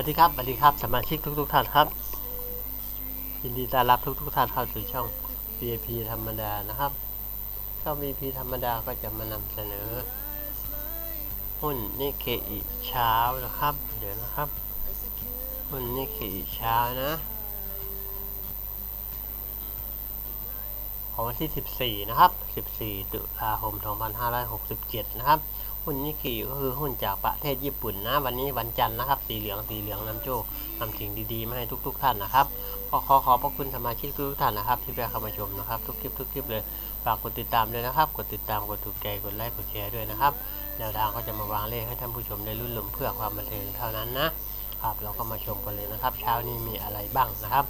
วัสดีครับสวัสดีครับสมาชิกทุกๆท่านครับยินดีต้อนรับทุกๆท่านเข้าสู่ช่อง VIP ธรรมดานะครับช่อง VIP ธรรมดาก็จะมานำเสนอหุ้นนิเคอิเช้านะครับ เดี๋ยวนะครับหุ้นนิเคอิเช้านะ ของวันที่ 14 นะครับ 14 ตุลาคม 2567 นะครับ หุ้นนิกเกิก็คือหุ้นจากประเทศญี่ปุ่นนะ วันนี้วันจันทร์นะครับ สีเหลือง สีเหลืองนำโชคนำสิ่งดีๆ มาให้ทุก ๆ ท่านนะครับก็ขอขอบพระคุณสมาชิกทุกๆท่านนะครับ ที่แวะเข้ามาชมนะครับ ทุกคลิปทุกคลิปเลย ฝากกดติดตามด้วยนะครับ กดติดตาม กดถูกใจ กดไลค์ กดแชร์ด้วยนะครับ แนวทางก็จะมาวางเลขให้ท่านผู้ชมได้รุ่นหลมเพื่อความบันเทิงเท่านั้นนะครับ เราก็มาชมกันเลยนะครับ เช้านี้มีอะไรบ้างนะครับ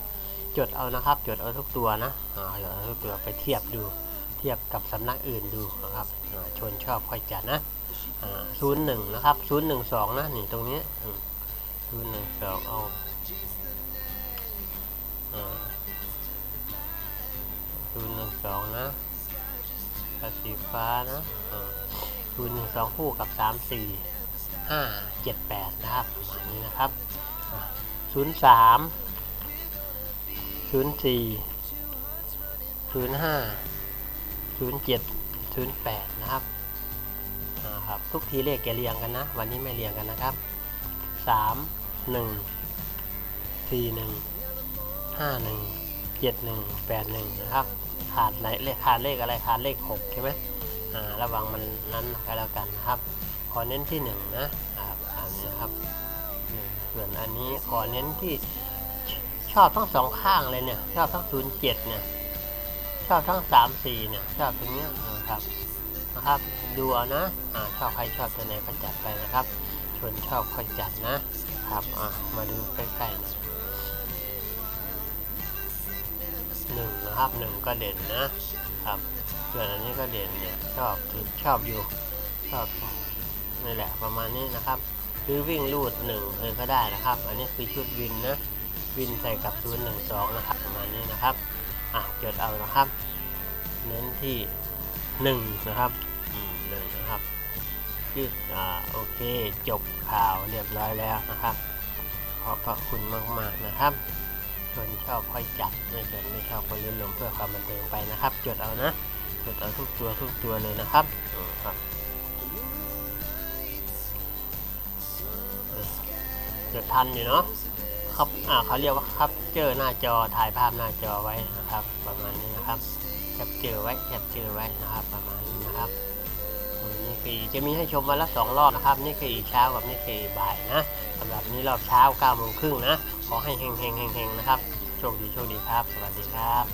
จดเอานะครับ จดเอาทุกตัวนะอ่าจดเอาทุกตัวไปเทียบดู เทียบกับสำนักอื่นดูนะครับชนชอบค่อยจัดนะศูนย์หนึ่งนะครับศูนย์หนึ่งสองนะนี่ตรงนี้ศูนย์หนึ่งสองเอาศูนย์หนึ่งสองนะกับสีฟ้านะศูนย์หนึ่งสองคู่กับสามสี่ห้าเจ็ดแปดนะครับประมาณนี้นะครับศูนย์สาม ศูนย์สี่ศูนย์ห้าศูนย์เจ็ดศูนย์แปดนะครับครับทุกทีเลขแกเรียงกันนะ วันนี้ไม่เรียงกันนะครับสามหนึ่งสี่หนึ่งห้าหนึ่งเจ็ดหนึ่งแปดหนึ่งนะครับขาดไหนเลขขาดเลขอะไรขาดเลขหกใช่ไหมอ่าระวังมันนั้นก็แล้วกันนะครับขอเน้นที่หนึ่งนะครับอันนี้นะครับส่วนอันนี้ขอเน้นที่ อบทั้งสองข้างเลยเนี่ยชอบทั้งศูนย์เจ็ดเนี่ยชอบทั้งสามสี่เนี่ยชอบตรงเนี้ยนะครับนะครับดูเอานะอ่าชอบใครชอบตัวไหนก็จัดไปนะครับชวนชอบค่อยจัดนะครับอ่ามาดูใกล้ๆนะหนึ่งนะครับหนึ่งก็เด่นนะครับส่วนอันนี้ก็เด่นเนี่ยชอบชอบอยู่ชอบนี่แหละประมาณนี้นะครับหรือวิ่งลูดหนึ่งเออก็ได้นะครับ อันนี้คือชุดวินนะ วินใส่กับศูนย์หนึ่งสองนะครับประมาณนี้นะครับอะจดเอานะครับ เน้นที่หนึ่งนะครับอืมหนึ่งนะครับที่อ่าโอเคจบข่าวเรียบร้อยแล้วนะครับ ขอบพระคุณมาก ๆ นะครับชนชอบค่อยจัดไม่ชนไม่ชอบก็ยืนลมเพื่อความบันเทิงไปนะครับ จดเอานะจดเอาทุกตัวทุกตัวเลยนะครับอืมครับจดทันอยู่เนาะ ครับอ่าเขาเรียกว่าครับเจอหน้าจอถ่ายภาพหน้าจอไว้นะครับ ประมาณนี้นะครับแคปเจอไว้แคปเจอไว้นะครับ ประมาณนี้นะครับนี่คือจะมีให้ชมวันละสองรอบนะครับ นี่คือเช้ากับนี่คือบ่ายนะสำหรับนี้รอบเช้าเก้าโมงครึ่งนะ ขอให้เฮงเฮงเฮงเฮงนะครับ โชคดีโชคดีครับ สวัสดีครับ